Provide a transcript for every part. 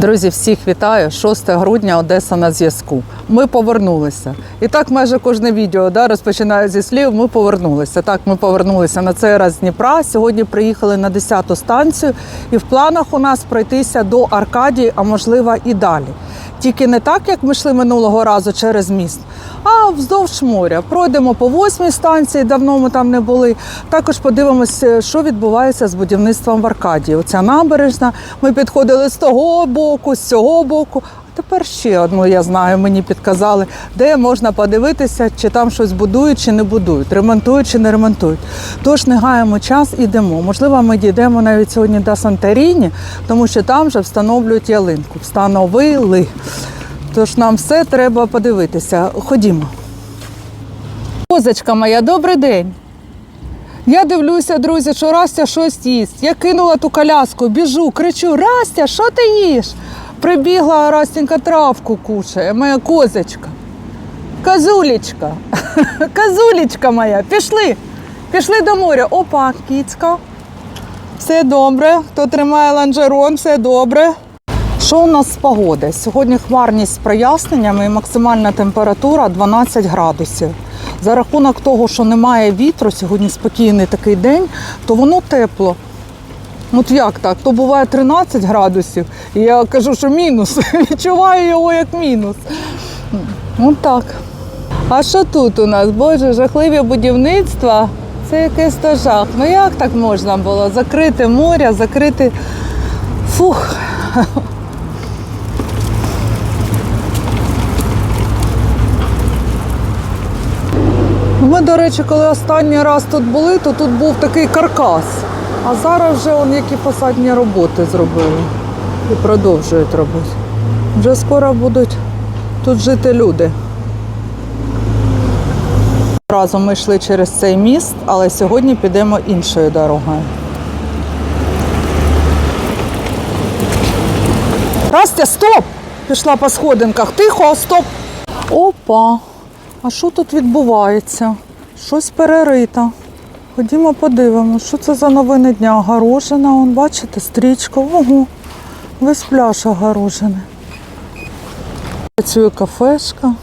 Друзі, всіх вітаю. 6 грудня Одеса на зв'язку. Ми повернулися. І так майже кожне відео да, розпочинаю зі слів. Ми повернулися. Так, ми повернулися на цей раз з Дніпра. Сьогодні приїхали на 10-ту станцію, і в планах у нас пройтися до Аркадії, а можливо і далі. Тільки не так, як ми йшли минулого разу через міст, а вздовж моря. Пройдемо по восьмій станції, давно ми там не були. Також подивимося, що відбувається з будівництвом в Аркадії. Оця набережна. Ми підходили з того боку, з цього боку. А тепер ще одну, я знаю, мені підказали, де можна подивитися, чи там щось будують, чи не будують, ремонтують чи не ремонтують. Тож не гаємо час, ідемо. Можливо, ми дійдемо навіть сьогодні до Санторіні, тому що там вже встановлюють ялинку. Встановили. Тож нам все треба подивитися. Ходімо. Козочка моя, добрий день. Я дивлюся, друзі, що Растя щось їсть. Я кинула ту коляску, біжу, кричу: Растя, що ти їш? Прибігла Растенька травку кушає, моя козочка. Козулечка, козулечка моя, пішли, пішли до моря. Опа, кіцька. Все добре. Хто тримає ланжерон, все добре. Що у нас з погоди? Сьогодні хмарність з проясненнями і максимальна температура 12 градусів. За рахунок того, що немає вітру, сьогодні спокійний такий день, то воно тепло. От як так? То буває 13 градусів, і я кажу, що мінус. Відчуваю його як мінус. От так. А що тут у нас? Боже, жахливі будівництва. Це якийсь то жах. Ну як так можна було? Закрити море, закрити. Фух. Ми, до речі, коли останній раз тут були, то тут був такий каркас. А зараз вже он які посадні роботи зробили і продовжують робити. Вже скоро будуть тут жити люди. Разом ми йшли через цей міст, але сьогодні підемо іншою дорогою. Растя, стоп! Пішла по сходинках. Тихо, стоп. Опа. А що тут відбувається? Щось перерито. Ходімо подивимося, що це за новини дня. Огорожена, он, бачите, стрічка. Ого, весь пляж огорожений. Працює кафешка.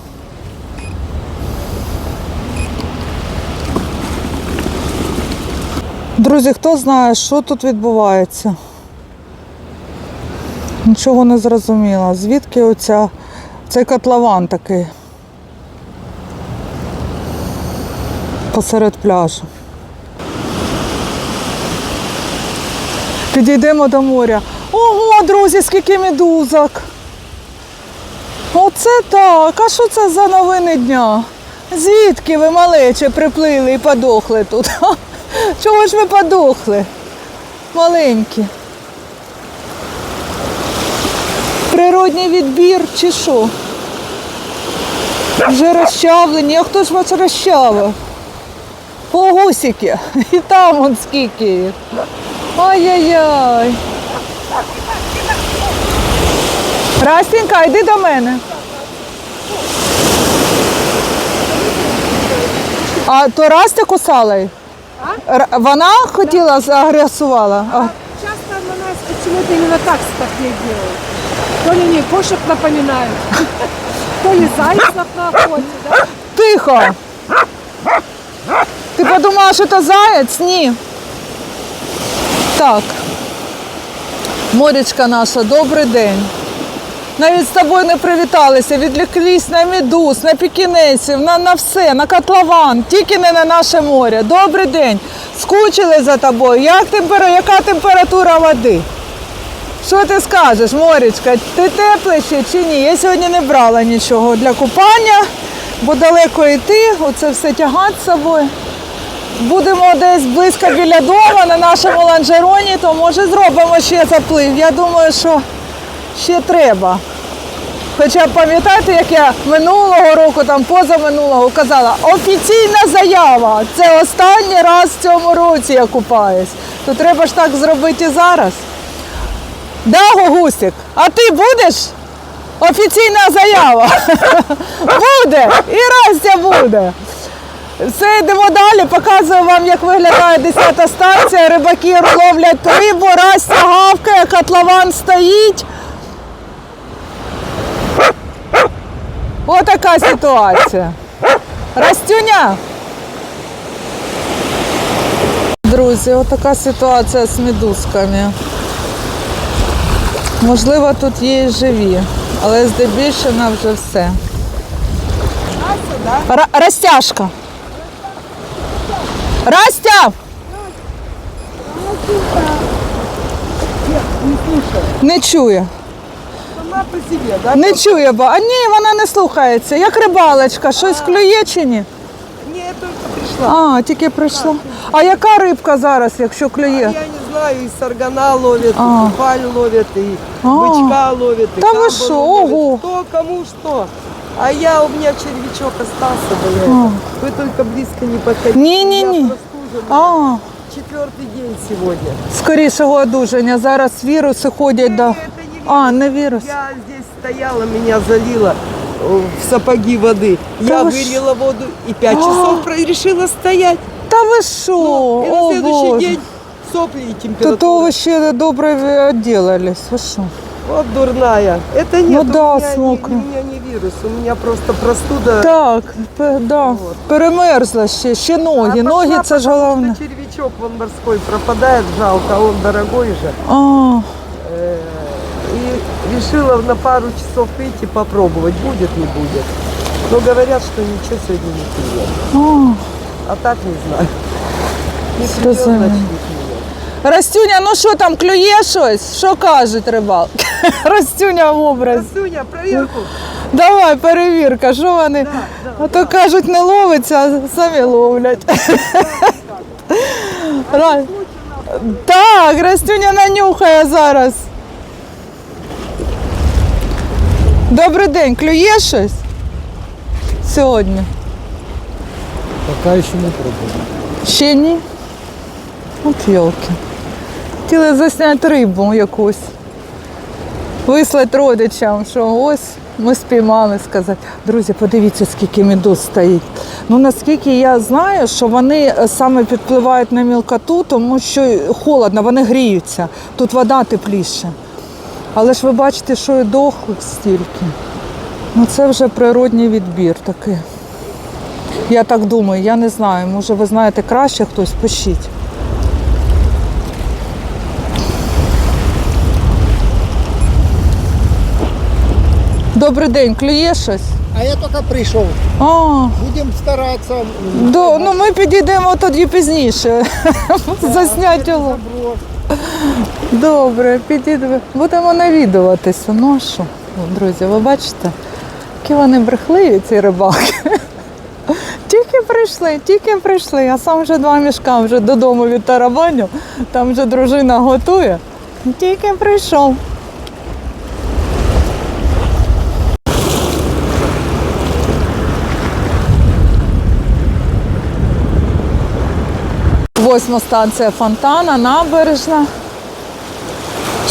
Друзі, хто знає, що тут відбувається? Нічого не зрозуміло. Звідки оця, цей котлован такий? Посеред пляжу. Підійдемо до моря. Ого, друзі, скільки медузок. Оце так. А що це за новини дня? Звідки ви малече приплили і подохли тут? Чого ж ви подохли? Маленькі. Природній відбір чи що? Вже розчавлені. А хто ж вас розчавив? Гусики. І там он скільки їх. Ай-яй-яй. Растінька, йди до мене. А то Растя кусала їх? Р- Вона хотіла загресувала? А, Часто на нас почему-то именно так так делают. То ли не кошек напоминают, то ли зайцев на охоте, да? Тихо. Ти подумала, що це заєць? Ні. Так. Морічка наша, добрий день. Навіть з тобою не привіталися, відліклись на медуз, на пікінесів, на, на все, на котлован, тільки не на наше море. Добрий день. Скучили за тобою. Як темпера... Яка температура води? Що ти скажеш, Морічка? Ти теплий ще чи ні? Я сьогодні не брала нічого для купання, бо далеко йти, оце все тягати з собою. Будемо десь близько біля дому на нашому ланжероні, то може зробимо ще заплив. Я думаю, що ще треба. Хоча пам'ятаєте, як я минулого року, там позаминулого казала, офіційна заява. Це останній раз в цьому році я купаюсь. То треба ж так зробити і зараз. Да, Гогусик? А ти будеш? Офіційна заява. Буде. І Растя буде. Все, йдемо далі, показую вам, як виглядає 10 станція. Рибаки ловлять рибу, Растя гавкає, котлован стоїть. Отака ситуація. Растюня. Друзі, отака ситуація з медузками. Можливо, тут є і живі, але здебільшого вже все. Ра- Растяжка. Растя! Не чує. Сама по себе, да? Не чує, бо. А ні, вона не слухається. Як рибалочка, щось клює чи ні? Не, я только пришла. А, тільки прийшла. А яка рибка зараз, якщо клює? Я не знаю, и саргана ловит, А. и кефаль ловит, и А. бычка ловит, и Да вы камбалу ого. Кто, кому что. А я, у меня червячок остался, А. блядь. Вы только близко не подходите. Не-не-не. Я простужена. А, Четвертый день сегодня. скорішого одужання. Зараз віруси ходять до. Это не А, не вірус. Я здесь стояла, меня залило э, в сапоги воды. Да я вы ш- вылила воду и пять А. часов про- решила стоять. Та ви що? Ну, и на О, следующий Боже. день сопли и То температура. то ви ще добре відділились. Ви що? Вот дурная. Это нет, Ну у, да, меня, с не, мокрым. у меня не вирус, у меня просто простуда. Так, пе- да. перемерзла ще, ще А ноги. пошла, Ноги це ж потому головне. что червячок вон морской пропадает, жалко, а он дорогой же. А, Э, И решила на пару часов выйти попробовать, будет, не будет. Но говорят, что ничего сегодня не клюет. а. А так не знаю. Не клюет, Зрозуміло. значит не клюет. Растюня, ну що там, клює щось? Що кажуть рибалки? Растюня в образі. Красуня, проверку. Давай, перевірка, що вони? А то кажуть, не ловиться, а самі ловлять. Ра- Так, Растюня нанюхає зараз. Добрий день, клює щось? Сьогодні. Пока еще не пробовал. Ще ні? От йолки. Хотіли засняти рибу якусь. Вислати родичам, що ось ми спіймали, сказати. Друзі, подивіться, скільки медуз стоїть. Ну наскільки я знаю, що вони е, саме підпливають на мілкоту, тому що холодно, вони гріються. Тут вода тепліша. Але ж ви бачите, що і дохлих стільки. Ну це вже природній відбір такий. Я так думаю, я не знаю. Може, ви знаєте краще хтось, пишіть. Добрий день, клює щось? А я только пришел. А, Будем стараться. до, ну ми підійдемо тоді пізніше. Заснять його. Добре, підійдемо. Будемо навідуватися. Ну а що? Друзі, ви бачите, які вони брехливі, ці рибалки. Тільки прийшли, тільки прийшли. Я сам вже два мішка вже додому від тарабаню. Там вже дружина готує. Тільки прийшов. Восьма станція Фонтана, набережна.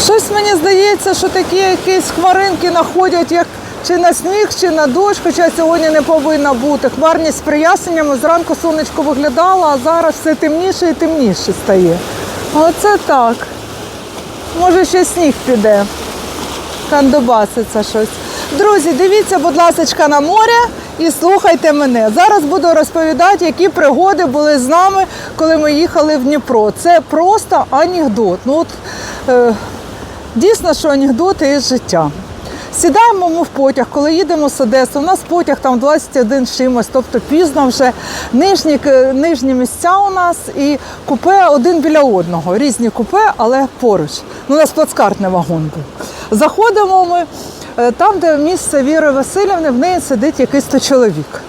Щось мені здається, що такі якісь хмаринки находять як чи на сніг, чи на дощ, хоча сьогодні не повинна бути. Хмарність з проясненнями. Зранку сонечко виглядало, а зараз все темніше і темніше стає. Оце так. Може, ще сніг піде. Кандобаситься щось. Друзі, дивіться, будь ласка, на море і слухайте мене. Зараз буду розповідати, які пригоди були з нами, коли ми їхали в Дніпро. Це просто анекдот. Ну, от, е, дійсно, що анекдоти із життя. Сідаємо ми в потяг, коли їдемо з Одеси. У нас потяг там 21 чимось, тобто пізно вже нижні, нижні місця у нас і купе один біля одного. Різні купе, але поруч. Ну, у нас плацкартний вагон був. Заходимо ми е, там, де місце Віри Васильівни, в неї сидить якийсь чоловік.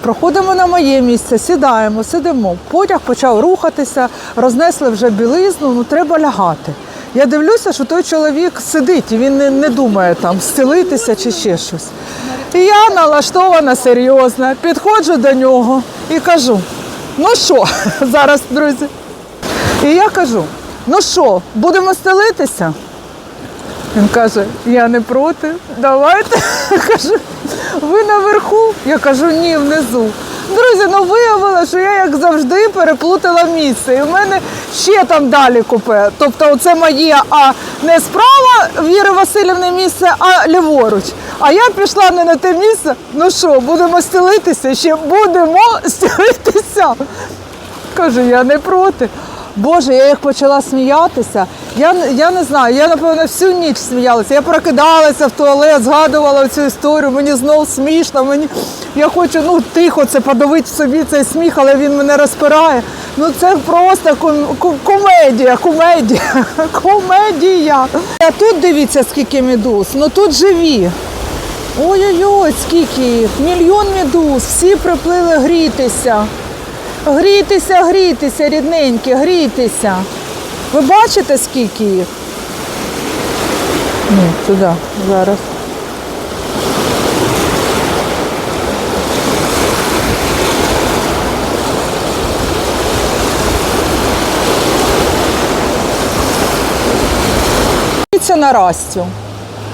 Проходимо на моє місце, сідаємо, сидимо. Потяг почав рухатися, рознесли вже білизну, ну треба лягати. Я дивлюся, що той чоловік сидить і він не, не думає там стелитися чи ще щось. І я налаштована серйозно, підходжу до нього і кажу: ну що, зараз, друзі. І я кажу: ну що, будемо стелитися? Він каже, я не проти, давайте. Кажу, ви наверху? Я кажу, ні, внизу. Друзі, ну виявилося, що я як завжди переплутала місце. І в мене ще там далі купе. Тобто, оце моє, а не справа Віри Васильівни місце, а ліворуч. А я пішла не на те місце. Ну що, будемо стелитися? Ще будемо стелитися. Кажу, я не проти. Боже, я їх почала сміятися. Я, я не знаю, я напевно всю ніч сміялася. Я прокидалася в туалет, згадувала цю історію, мені знов смішно. Мені... Я хочу ну, тихо це подавити собі цей сміх, але він мене розпирає. Ну це просто ком- ко- комедія, комедія, комедія. А тут дивіться, скільки медуз. Ну тут живі. Ой-ой-ой, скільки їх. Мільйон медуз, всі приплили грітися. Грітися, грітися, рідненькі, грітися. Ви бачите, скільки їх? Ні, туди, зараз. Дивіться на Растю.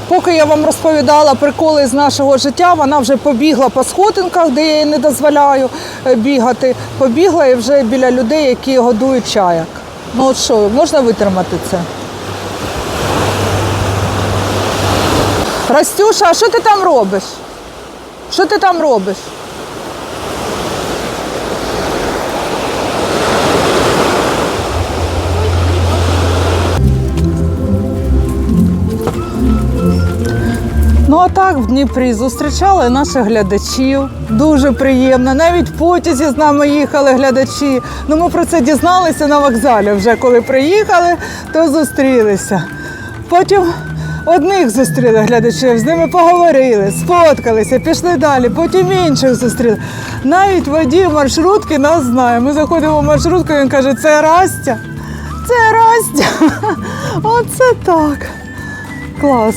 Поки я вам розповідала приколи з нашого життя, вона вже побігла по сходинках, де я їй не дозволяю бігати. Побігла і вже біля людей, які годують чаяк. Ну от що, можна витримати це? Растюша, а що ти там робиш? Що ти там робиш? Ну а так в Дніпрі зустрічали наших глядачів. Дуже приємно. Навіть в потязі з нами їхали глядачі. Ну ми про це дізналися на вокзалі. Вже коли приїхали, то зустрілися. Потім одних зустріли глядачів, з ними поговорили, сфоткалися, пішли далі, потім інших зустріли. Навіть водій маршрутки нас знає. Ми заходимо в маршрутку, він каже, це Растя. Це Растя. Оце так. Клас.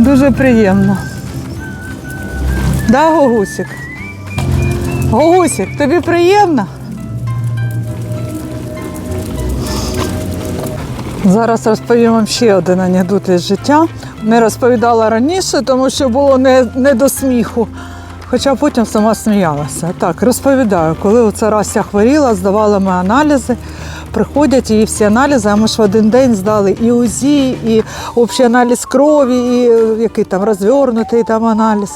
Дуже приємно. Да, Гогусик? Гогусик, тобі приємно? Зараз розповім вам ще один анекдот із життя. Не розповідала раніше, тому що було не, не до сміху. Хоча потім сама сміялася. Так, розповідаю, коли оця Рася хворіла, здавали ми аналізи, приходять її всі аналізи, а ми ж в один день здали і УЗІ, і общий аналіз крові, і е, який там розвернутий там аналіз.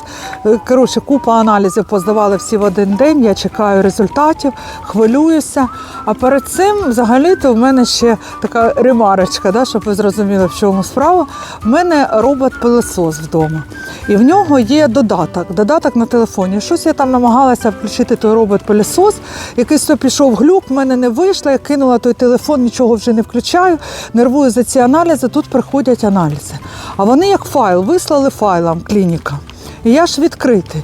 Е, Коротше, купа аналізів поздавали всі в один день. Я чекаю результатів, хвилююся. А перед цим взагалі-то в мене ще така ремарочка, да, щоб ви зрозуміли, в чому справа. В мене робот-пилосос вдома. І в нього є додаток. Додаток на телефоні. Щось я там намагалася включити той робот-пилосос. Якийсь то пішов глюк, в мене не вийшло. Я кинула той телефон, нічого вже не включаю. Нервую за ці аналізи. Тут приходять аналізи. А вони як файл, вислали файлом клініка. І я ж відкритий.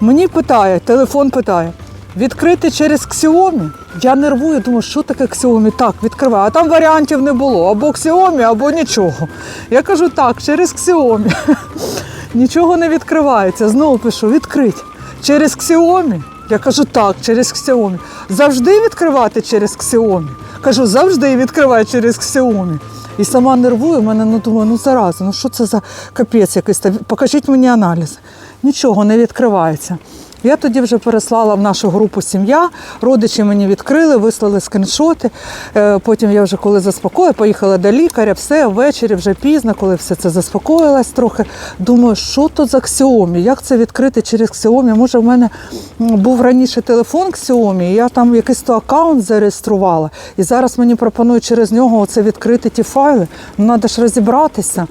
Мені питає, телефон питає. Відкрити через Xiaomi? Я нервую, думаю, що таке Xiaomi? Так, відкриваю. А там варіантів не було. Або Xiaomi, або нічого. Я кажу, так, через Xiaomi. Нічого не відкривається. Знову пишу, відкрить. Через Xiaomi? Я кажу, так, через Xiaomi. Завжди відкривати через Xiaomi? Кажу, завжди відкривай через Xiaomi. І сама нервую, мене ну думаю, ну зараза, ну що це за капець якийсь? Покажіть мені аналіз. Нічого не відкривається. Я тоді вже переслала в нашу групу сім'я, родичі мені відкрили, вислали скріншоти. Е, Потім я вже коли заспокоїла, поїхала до лікаря, все, ввечері вже пізно, коли все це заспокоїлось трохи. Думаю, що то за Xiaomi? Як це відкрити через Xiaomi? Може, в мене був раніше телефон Xiaomi, і я там якийсь то аккаунт зареєструвала. І зараз мені пропонують через нього оце відкрити ті файли. Ну, треба ж розібратися.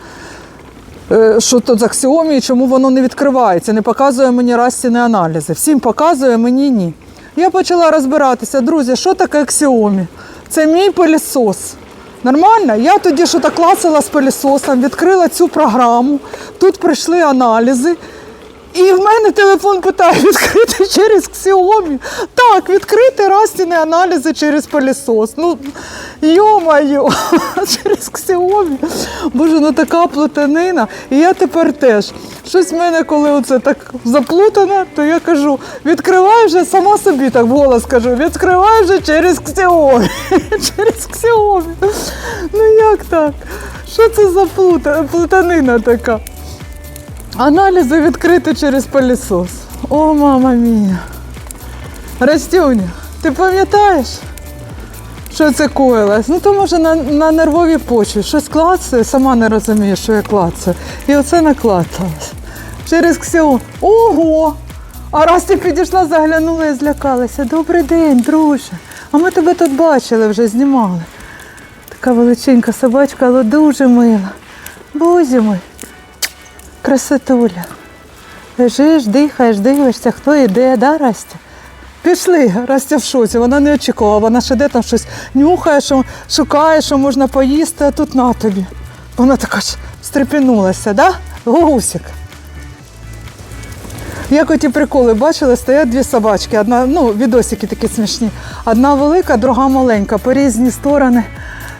Е, що то за Xiaomi чому воно не відкривається, не показує мені Растіни аналізи. Всім показує, мені ні. Я почала розбиратися, друзі, що таке аксіомі? Це мій пилісос. Нормально? Я тоді що так класила з пилісосом, відкрила цю програму, тут прийшли аналізи. І в мене телефон питає відкрити через Xiaomi. Так, відкрити Растіни аналізи через пилісос. Ну, йо-моє, через Xiaomi. Боже, ну така плутанина. І я тепер теж. Щось в мене, коли оце так заплутане, то я кажу, відкривай вже сама собі так вголос кажу, відкривай вже через Xiaomi. через Xiaomi. Ну як так? Що це за плутанина така? Аналізи відкрити через пилісос. О, мама мія. Растюня, ти пам'ятаєш, що це коїлось? Ну то може на, на нервовій почві. Щось клацає, сама не розумію, що я клацаю. І оце наклацалось. Через Ксю. Ого! А раз ти підійшла, заглянула і злякалася. Добрий день, друже. А ми тебе тут бачили, вже знімали. Така величенька собачка, але дуже мила. Бузі мой, красотуля. Лежиш, дихаєш, дивишся, хто йде, да, Растя? Пішли, Растя в шоці, вона не очікувала, вона ще де там щось нюхає, що шукає, що можна поїсти, а тут на тобі. Вона така ж стрепенулася, да? Гусик. Як оті приколи бачили, стоять дві собачки. Одна, ну, відосики такі смішні. Одна велика, друга маленька, по різні сторони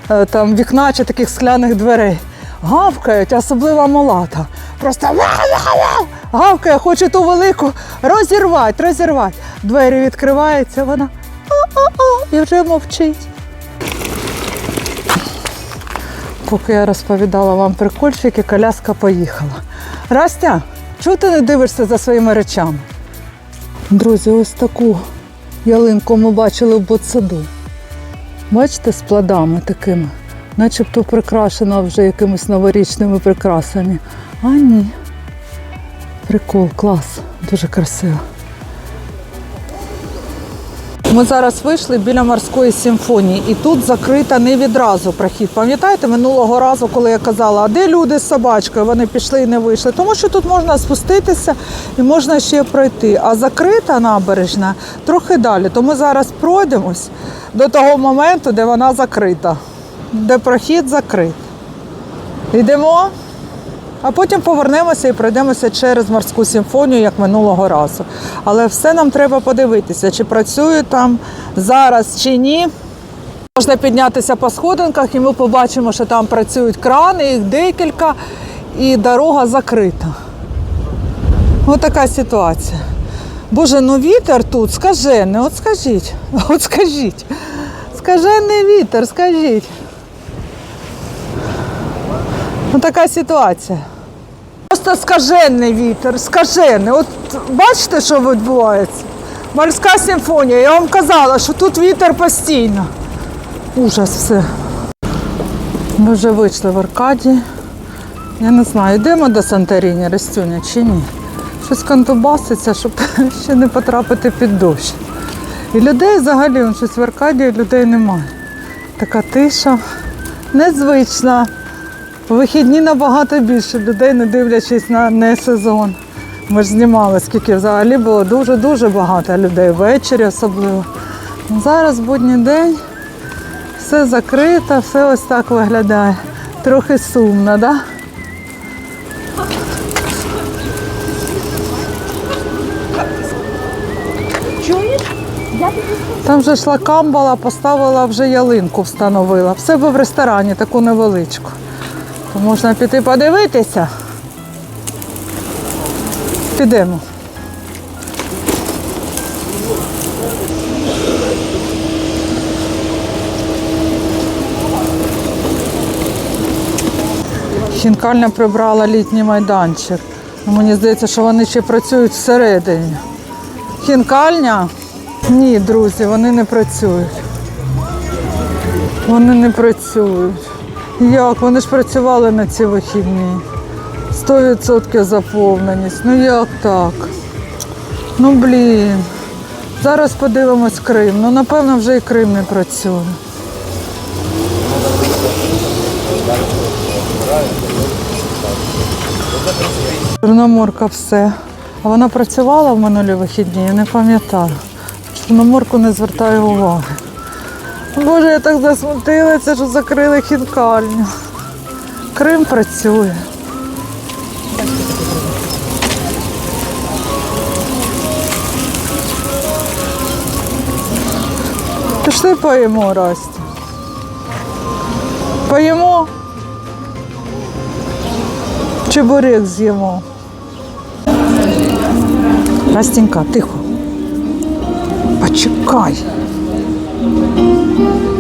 е, там, вікна чи таких скляних дверей. Гавкають, особливо молата. Просто «ва-ва-ва!» гавкає, хоче ту велику розірвати, розірвати. Двері відкриваються, вона «а-а-а» і вже мовчить. Поки я розповідала вам прикольчики, коляска поїхала. Растя, чого ти не дивишся за своїми речами? Друзі, ось таку ялинку ми бачили в ботсаду. Бачите, з плодами такими, начебто прикрашена вже якимись новорічними прикрасами. А ні. Прикол, клас, дуже красиво. Ми зараз вийшли біля морської симфонії, і тут закрита не відразу прохід. Пам'ятаєте, минулого разу, коли я казала, а де люди з собачкою? Вони пішли і не вийшли. Тому що тут можна спуститися і можна ще пройти. А закрита набережна трохи далі. То ми зараз пройдемось до того моменту, де вона закрита, де прохід закрит. Йдемо, а потім повернемося і пройдемося через морську симфонію, як минулого разу. Але все нам треба подивитися, чи працює там зараз чи ні. Можна піднятися по сходинках, і ми побачимо, що там працюють крани, їх декілька, і дорога закрита. Ось така ситуація. Боже, ну вітер тут скажений, от скажіть, от скажіть. Скажений вітер, скажіть. Ось така ситуація. Просто скажений вітер, скажений. От бачите, що відбувається? Морська симфонія. Я вам казала, що тут вітер постійно. Ужас все. Ми вже вийшли в Аркадії. Я не знаю, йдемо до Санторіні, Рестюня чи ні. Щось контубаситься, щоб ще не потрапити під дощ. І людей взагалі щось в Аркадії людей немає. Така тиша, незвична. У вихідні набагато більше людей, не дивлячись на не сезон. Ми ж знімали, скільки взагалі було дуже-дуже багато людей, ввечері особливо. Зараз будній день, все закрито, все ось так виглядає. Трохи сумно, так? Да? Там вже йшла камбала, поставила вже ялинку, встановила. В себе в ресторані таку невеличку. То можна піти подивитися. Підемо. Хінкальня прибрала літній майданчик. Ну, Мені здається, що вони ще працюють всередині. Хінкальня? Ні, друзі, вони не працюють. Вони не працюють. Як? Вони ж працювали на ці вихідні. 100% заповненість. Ну як так? Ну блін. Зараз подивимось Крим. Ну напевно вже і Крим не працює. Чорноморка все. А вона працювала в минулі вихідні, я не пам'ятаю. Чорноморку не звертаю уваги. Боже, я так засмутилася, що закрили хінкальню. Крим працює. Пішли поїмо, Расті. Поїмо. Чебурек з'їмо. Настенька, тихо. Почекай. you.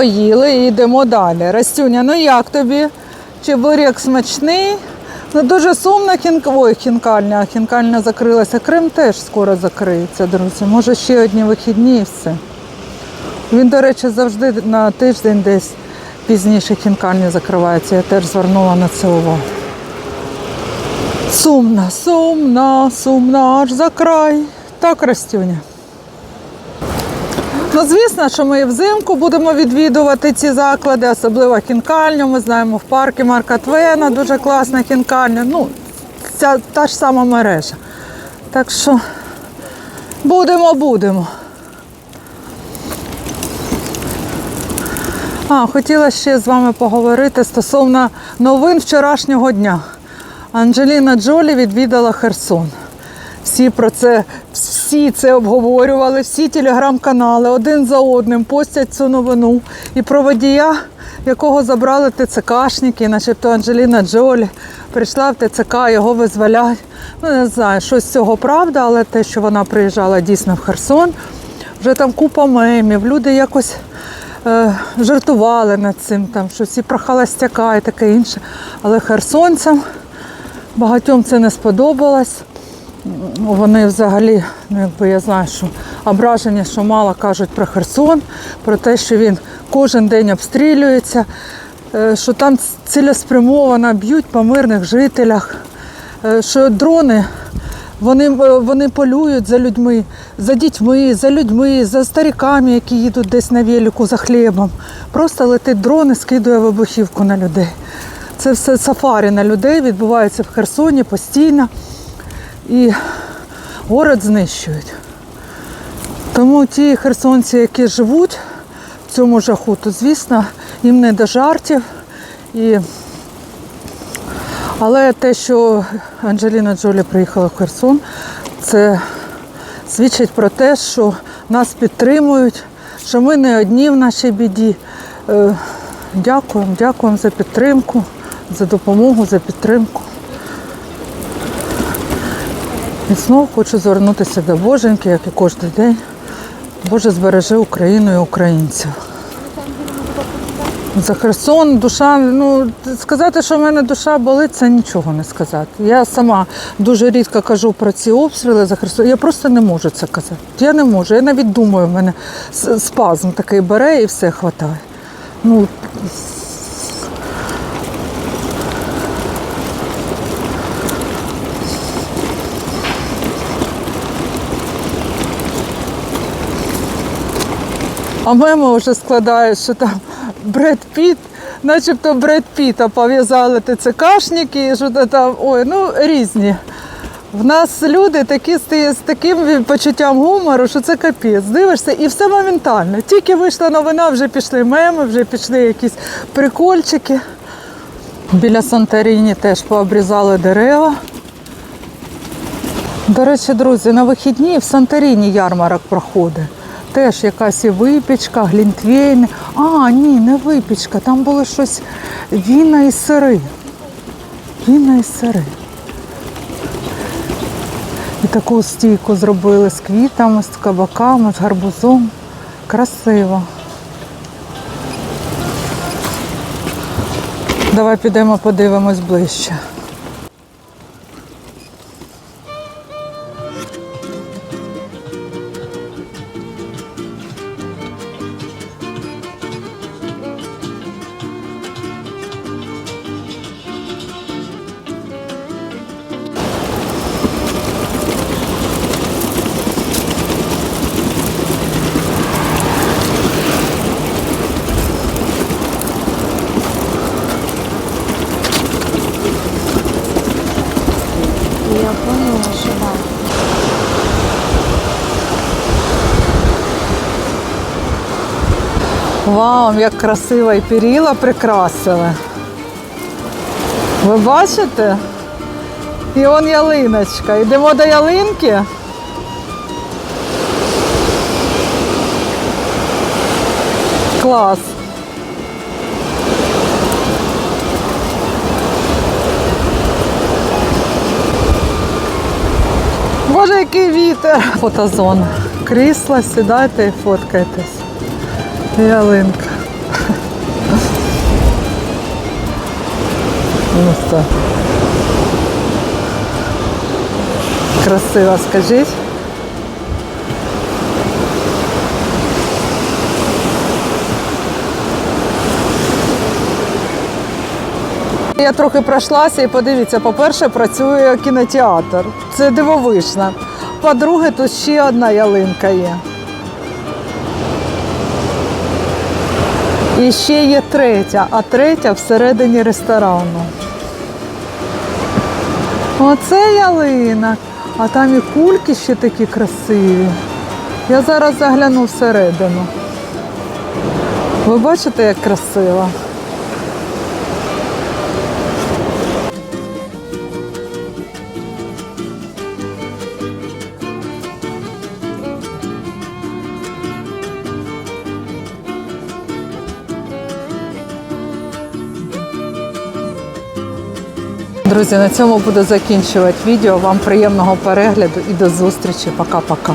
Поїли і йдемо далі. Растюня, ну як тобі? Чебурек смачний. Ну дуже сумно хінк... Ой, хінкальня, хінкальня закрилася. Крим теж скоро закриється, друзі. Може ще одні вихідні і все. Він, до речі, завжди на тиждень десь пізніше хінкальня закривається. Я теж звернула на це увагу. Сумно, сумно, сумно аж за край. Так, Растюня. Ну, звісно, що ми і взимку будемо відвідувати ці заклади, особливо хінкальню. Ми знаємо в парку Марка Твена дуже класна хінкальня. Ну, ця та ж сама мережа. Так що будемо, будемо. А, хотіла ще з вами поговорити стосовно новин вчорашнього дня. Анджеліна Джолі відвідала Херсон. Всі про це, всі це обговорювали, всі телеграм-канали один за одним постять цю новину. І про водія, якого забрали ТЦКшники, начебто Анджеліна Джолі, прийшла в ТЦК, його визволяють. Ну, не знаю, що з цього правда, але те, що вона приїжджала дійсно в Херсон, вже там купа мемів, люди якось е, жартували над цим, там, що всі про холостяка і таке інше. Але херсонцям багатьом це не сподобалось. Вони взагалі, ну якби я знаю, що ображення, що мало кажуть про Херсон, про те, що він кожен день обстрілюється, е, що там цілеспрямовано б'ють по мирних жителях, е, що дрони вони, е, вони полюють за людьми, за дітьми, за людьми, за стариками, які їдуть десь на велику за хлібом. Просто летить дрон і скидує вибухівку на людей. Це все сафарі на людей відбувається в Херсоні постійно і город знищують. Тому ті херсонці, які живуть в цьому жаху, то звісно, їм не до жартів. І... Але те, що Анджеліна Джолі приїхала в Херсон, це свідчить про те, що нас підтримують, що ми не одні в нашій біді. Е, Дякуємо, дякуємо за підтримку, за допомогу, за підтримку. І знову хочу звернутися до Боженьки, як і кожен день. Боже, збережи Україну і українців. За Херсон душа, ну сказати, що в мене душа болить, це нічого не сказати. Я сама дуже рідко кажу про ці обстріли за Херсон. Я просто не можу це казати. Я не можу. Я навіть думаю, в мене спазм такий бере і все хватає. Ну, А мемо вже складає, що там Бред Піт, начебто Бред Піта пов'язали ТЦКшники, що там, ой, ну різні. В нас люди такі з таким почуттям гумору, що це капець. Дивишся, і все моментально. Тільки вийшла новина, вже пішли меми, вже пішли якісь прикольчики. Біля Санторіні теж пообрізали дерева. До речі, друзі, на вихідні в Санторіні ярмарок проходить. Теж якась і випічка, глінтвейн. А, ні, не випічка, там було щось віна і сири. Віна і сири. І таку стійку зробили з квітами, з кабаками, з гарбузом. Красиво. Давай підемо подивимось ближче. Вау, як красиво і перила прикрасили. Ви бачите? І он ялиночка. Йдемо до ялинки. Клас. Боже, який вітер! Фотозона. Крісла, сідайте і фоткайтесь. Ялинка. Ну що? Красиво, скажіть. Я трохи пройшлася і подивіться, по-перше, працює кінотеатр. Це дивовижно. По-друге, тут ще одна ялинка є. І ще є третя, а третя всередині ресторану. Оце ялина. А там і кульки ще такі красиві. Я зараз загляну всередину. Ви бачите, як красиво? Друзі, на цьому буду закінчувати відео. Вам приємного перегляду і до зустрічі. Пока-пока.